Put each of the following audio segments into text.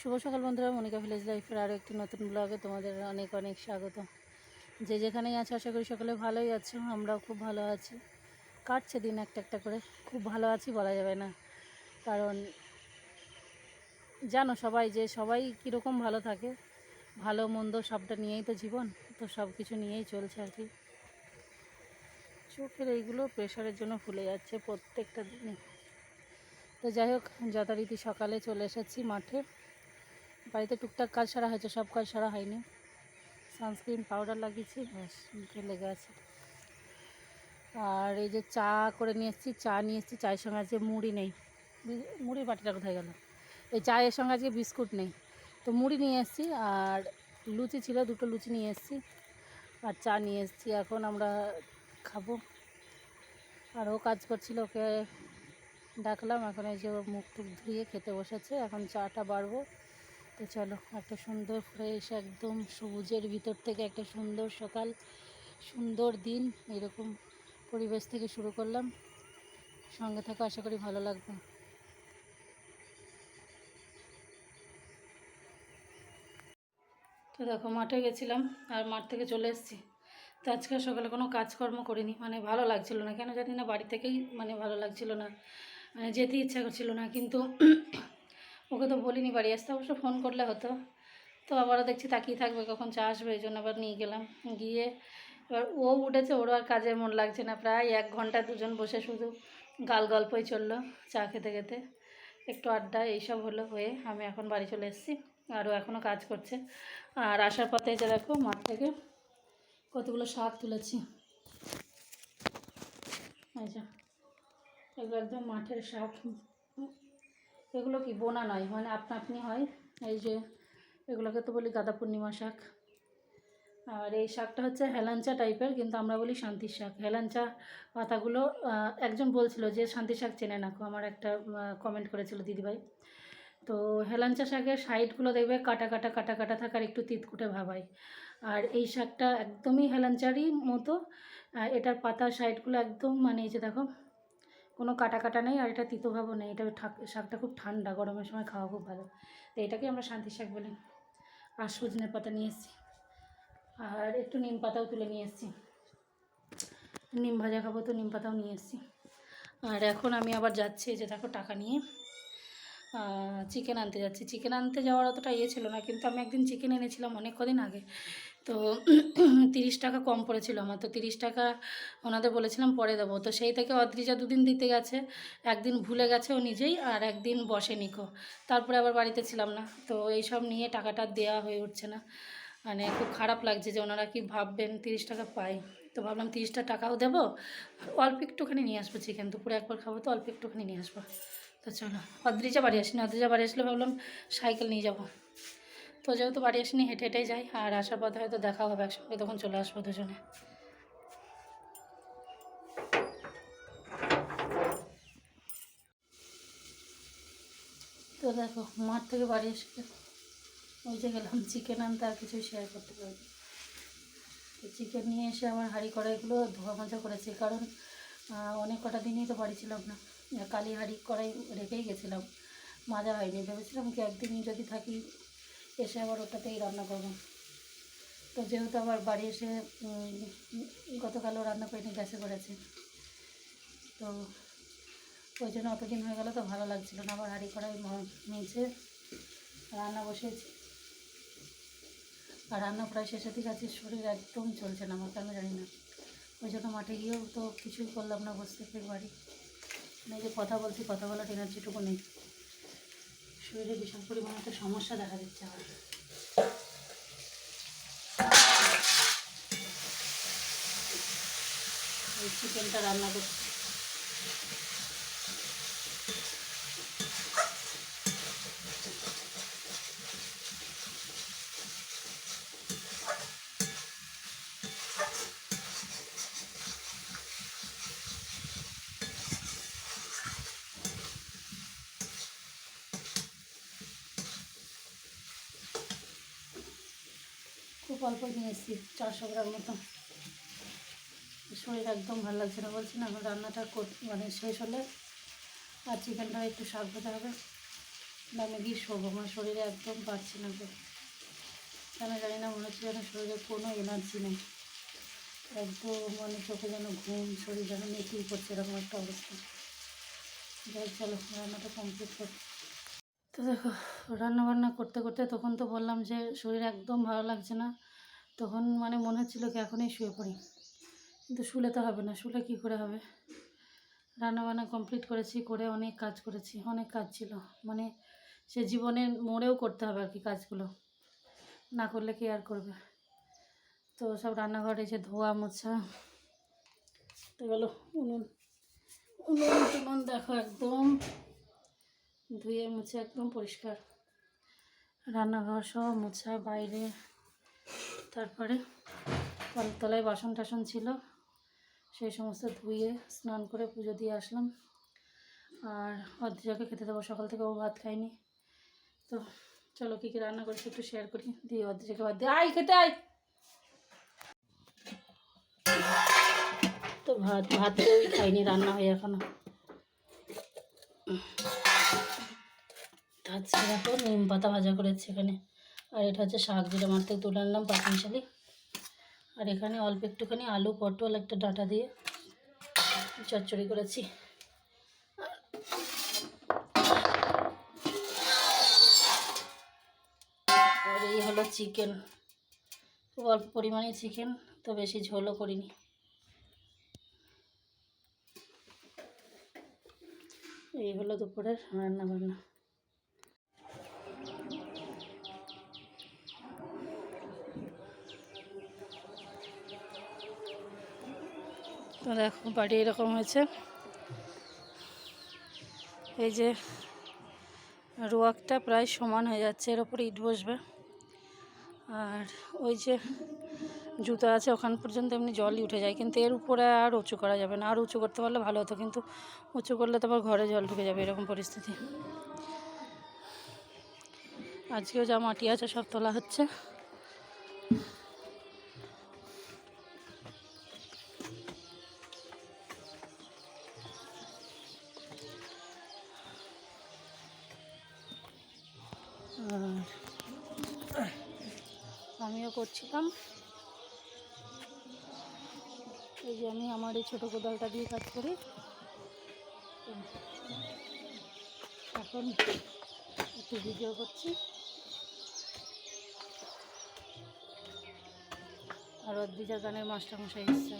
শুভ সকাল বন্ধুরা, মনিকা ভিলেজ লাইফের আরও একটি নতুন ব্লগে তোমাদের অনেক অনেক স্বাগত। যে যেখানেই আছো, আশা করি সকলে ভালোই আছো, আমরাও খুব ভালো আছি। কাটছে দিন একটা একটা করে, খুব ভালো আছি বলা যাবে না। কারণ জানো সবাই যে সবাই কীরকম ভালো থাকে, ভালো মন্দ সবটা নিয়েই তো জীবন, তো সব কিছু নিয়েই চলছে আর কি। চোখের এইগুলো প্রেশারের জন্য ফুলে যাচ্ছে প্রত্যেকটা দিনে। তো যাই হোক, যথারীতি সকালে চলে এসেছি মাঠে। বাড়িতে টুকটাক কাজ সারা হয়েছে, সব কাজ সারা হয়নি। সানস্ক্রিন পাউডার লাগিয়েছি, ব্যাস, মুখে লেগে আছে। আর এই যে চা করে নিয়ে এসেছি, চা নিয়ে এসেছি, চায়ের সঙ্গে আজকে মুড়ি নেই। মুড়ির বাটিটা কোথায় গেল? এই চায়ের সঙ্গে আজকে বিস্কুট নেই। তো মুড়ি নিয়ে এসেছি, আর লুচি ছিল, দুটো লুচি নিয়ে এসেছি, আর চা নিয়ে এসেছি। এখন আমরা খাব। আর ও কাজ করছিল, ওকে ডাকলাম, এখন এই যে মুখ টুক ধুয়ে খেতে বসেছে, এখন চাটা বাড়বো। তো চলো, একটা সুন্দর ফ্রেশ একদম সবুজের ভিতর থেকে একটা সুন্দর সকাল, সুন্দর দিন, এরকম পরিবেশ থেকে শুরু করলাম। সঙ্গে থাকা, আশা করি ভালো লাগবে। তো দেখো, মাঠে গেছিলাম আর মাঠ থেকে চলে এসেছি। তো আজকে সকালে কোনো কাজকর্ম করিনি মানে ভালো লাগছিল না। কেন জানি না, বাড়ি থেকেই মানে ভালো লাগছিল না। মানে যেতে ইচ্ছা করছিল না, কিন্তু ওকে তো বলিনি বাড়ি আসতে, অবশ্য ফোন করলে হতো। তো আবারও দেখছি তাকিয়ে থাকবে কখন চা আসবে, এই জন্য আবার নিয়ে গেলাম। গিয়ে এবার ও উঠেছে, ওরও আর কাজে মন লাগছে না, প্রায় এক ঘণ্টা দুজন বসে শুধু গাল গল্পই চলল চা খেতে খেতে। একটু আড্ডা এইসব হলো হয়ে আমি এখন বাড়ি চলে এসেছি আরও এখনও কাজ করছে। আর আসার পথে যে দেখো, মাঠ থেকে কতগুলো শাক তুলেছি। যে, এগুলো একদম মাঠের শাক। এগুলো কি বোনা নয় মানে আপনা আপনি হয়, এই যে এগুলোকে তো বলি গাদা পূর্ণিমা শাক। আর এই শাকটা হচ্ছে হেলাঞ্চা টাইপের, কিন্তু আমরা বলি শান্তির শাক। হেলাঞ্চা পাতাগুলো একজন বলছিল যে শান্তির শাক চেনে না আমার একটা কমেন্ট করেছিল দিদিভাই। তো হেলাঞ্চা শাকের সাইডগুলো দেখবে কাটা কাটা কাটা কাটা থাকার একটু তিতকুটে ভাব হয়। আর এই শাকটা একদমই হেলাঞ্চারই মতো এটার পাতার সাইডগুলো একদম মানে এই যে দেখো কোনো কাটা কাটা নেই আর এটা তিতভাবও নেই। এটা শাকটা খুব ঠান্ডা, গরমের সময় খাওয়া খুব ভালো। তো এটাকে আমরা শান্তি শাক বলি। আর সজনে পাতা নিয়ে এসেছি। আর একটু নিম পাতাও তুলে নিয়ে এসেছি। নিম ভাজা খাব তো, নিম পাতাও নিয়ে এসেছি। আর এখন আমি আবার যাচ্ছি যে দেখো টাকা নিয়ে। চিকেন আনতে যাচ্ছি। চিকেন আনতে যাওয়ার অতটা ইয়ে ছিল না, কিন্তু আমি একদিন চিকেন এনেছিলাম অনেক কদিন আগে। তো তিরিশ টাকা কম পড়েছিল আমার। তো তিরিশ টাকা ওনাদের বলেছিলাম পরে দেবো। তো সেই থেকে অদ্রিজা দুদিন দিতে গেছে। একদিন ভুলে গেছে ও নিজেই আর একদিন বসে নিকো। তারপরে আবার বাড়িতে ছিলাম না। তো এইসব নিয়ে টাকাটা দেওয়া হয়ে উঠছে না। মানে খুব খারাপ লাগছে যে ওনারা কি ভাববেন তিরিশ টাকা পাই। তো ভাবলাম তিরিশটা টাকাও দেবো। অল্প একটুখানি নিয়ে আসব চিকেন দুপুরে একবার খাব তো অল্প একটুখানি নিয়ে আসব। তো চলো, অদ্রিজা বাড়ি আসিনি। অদ্রিজা বাড়ি আসলে ভাবলাম সাইকেল নিয়ে যাব। তো যেহেতু বাড়ি আসিনি, হেঁটে হেঁটেই যাই। আর আসার পথে হয়তো দেখা হবে একসঙ্গে, তখন চলে আসব দুজনে। তো দেখো, মাঠ থেকে বাড়ি এসে ওই যে গেলাম, চিকেন আনতে, আর কিছুই শেয়ার করতে পারব তো চিকেন নিয়ে এসে আমার হাঁড়ি কড়াইগুলো ধোয়া মাজা করেছি, কারণ অনেক কটা দিনই তো বাড়ি ছিলাম না। কালি হাঁড়ি কড়াই রেখেই গেছিলাম। মাজা হয়নি, ভেবেছিলাম কি একদিন যদি থাকি এসে আবার ওটাতেই রান্না করব। তো যেহেতু আবার বাড়ি এসে গতকালও রান্না করিনি, গ্যাসে করেছি। তো ওই জন্য অতদিন হয়ে গেল তো ভালো লাগছিল না। আবার হাঁড়ি ম- মেজে রান্না বসেছি আর রান্না প্রায় শেষের দিকে আছে, শরীর একদম চলছে না আমার, কেন জানি না। ওই জন্য মাঠে গিয়েও তো কিছুই করলাম না বসতে ফের বাড়ি। মানে যে কথা বলছি, কথা বলার এনার্জিটুকু নেই। শরীরে বিশাল পরিমাণে একটা সমস্যা দেখা দিচ্ছে আমার। চিকেনটা রান্না করছি। খুব অল্প নিয়ে এসেছি, চারশো গ্রাম মতো। শরীর একদম ভালো লাগছে না, বলছি না, এখন রান্নাটা মানে শেষ হলে আর চিকেনটা একটু শাক ভাজা হবে। আমি গিয়ে শোবো, আমার শরীরে একদম পারছি না কেন জানি না, মনে হচ্ছে যেন শরীরে কোনো এনার্জি নেই। একদম মানে চোখে যেন ঘুম, শরীর যেন নেতিয়ে করছে এরকম একটা অবস্থা। যাই, চলো, রান্নাটা কমপ্লিট করি। তো দেখো রান্না বান্না করতে করতে তখন তো বললাম যে শরীর একদম ভালো লাগছে না। তখন মানে মনে হচ্ছিল কি এখনই শুয়ে পড়ি। কিন্তু শুলে তো হবে না, শুলে কী করে হবে? রান্না বান্না কমপ্লিট করেছি, করে অনেক কাজ করেছি, অনেক কাজ ছিল। মানে সে জীবনের মোড়েও করতে হবে আর কি কাজগুলো। না করলে কি আর করবে? তো সব রান্নাঘরে এসে ধোয়া, মোছা, তো গেলো উনুন। উনুন, টুনুন দেখো একদম ধুয়ে, মুছে একদম পরিষ্কার। রান্নাঘর সব মোছা, বাইরে তারপরে তলায় বাসন টাসন ছিল, সেই সমস্ত ধুয়ে স্নান করে পুজো দিয়ে আসলাম। আর অদ্রিজাকে খেতে দেবো, সকাল থেকে ও ভাত খায়নি। তো চলো কী কী রান্না করেছি একটু শেয়ার করি, দিয়ে অদ্রিজাকে ভাত দিয়ে আয় খেতে, আয়! তো ভাত ভাত কেউই খাইনি রান্না হয়ে এখনও। তো নিম পাতা ভাজা করেছে এখানে। আর এটা হচ্ছে শাক, যেটা মাঠ থেকে তুলে আনলাম পাঁচমিশালি আর এখানে অল্প একটুখানি আলু, পটল, একটা ডাঁটা দিয়ে চচ্চড়ি করেছি। আর এই হলো চিকেন। খুব অল্প পরিমাণে চিকেন, তো বেশি ঝোলও করিনি। এই হলো দুপুরের রান্না বান্না তো দেখো বাড়ি এরকম হয়েছে। এই যে রোয়াকটা প্রায় সমান হয়ে যাচ্ছে, এর ওপরে ইট বসবে। আর ওই যে জুতো আছে, ওখান পর্যন্ত এমনি জলই উঠে যায়, কিন্তু এর উপরে আর উঁচু করা যাবে না। আর উঁচু করতে পারলে ভালো হতো, কিন্তু উঁচু করলে তো আবার ঘরে জল ঢুকে যাবে, এরকম পরিস্থিতি। আজকেও যা মাটি আছে সব তোলা হচ্ছে। করছিলাম। এই যে আমি আমার এই ছোটো কোদালটা দিয়ে কাজ করি। এখন একটু ভিডিও করছি। আর অদ্বিজা গানের মাস্টারমশাই এসছে।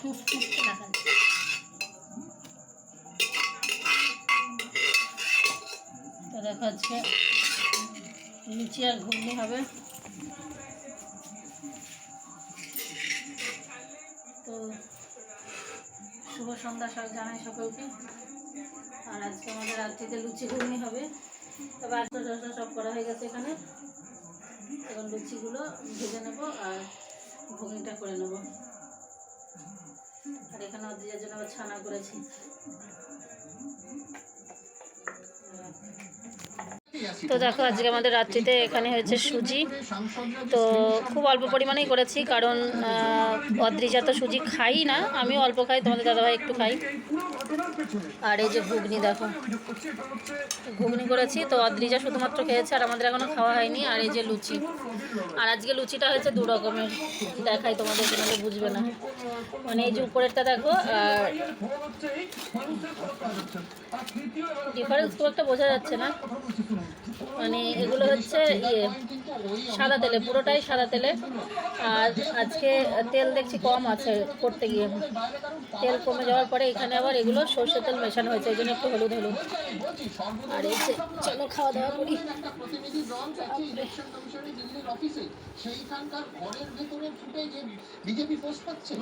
আবার সবথেকে ভালো তো ফুস ফুসতে দেখা যায় তো দেখো আজকে লুচি আর ঘুগনি হবে। তো শুভ সন্ধ্যা সব জানাই সকলকে। আর আজকে আমাদের রাত্রিতে লুচি ঘুগনি হবে। তবে আজকে টসা সব করা হয়ে গেছে এখানে। এখন লুচিগুলো ভেজে নেব আর ঘুগনিটা করে নেব। আর এখানে অদ্রিজার জন্য ছানা করেছি। তো দেখো, আজকে আমাদের রাত্রিতে এখানে হয়েছে সুজি। তো খুব অল্প পরিমাণেই করেছি, কারণ অদ্রিজা তো সুজি খাই না। আমি অল্প খাই, তোমাদের দাদাভাই একটু খাই। আর এই যে ঘুগনি, দেখো। ঘুগনি করেছি, তো অদ্রিজা শুধুমাত্র খেয়েছে আর আমাদের এখনও খাওয়া হয়নি। আর এই যে লুচি। আর আজকে লুচিটা হয়েছে দু রকমের। দেখাই তোমাদের তোমাদের বুঝবে না। মানে এই যে উপরেরটা দেখো, আর ডিফারেন্স খুব একটা বোঝা যাচ্ছে না। মানে এগুলো হচ্ছে ইয়ে সাদা তেলে পুরোটাই সাদা তেলে। আর আজকে তেল দেখছি কম আছে করতে গিয়ে। তেল কমে যাওয়ার পরে এখানে আবার এগুলো সর্ষের তেল মেশানো হয়েছে এই জন্য একটু হলুদ হলুদ। আর এই যে চলো খাওয়া দাওয়া করি। সেইখানকার ঘরের ভেতরে বিজেপি পোস্ট পাচ্ছে।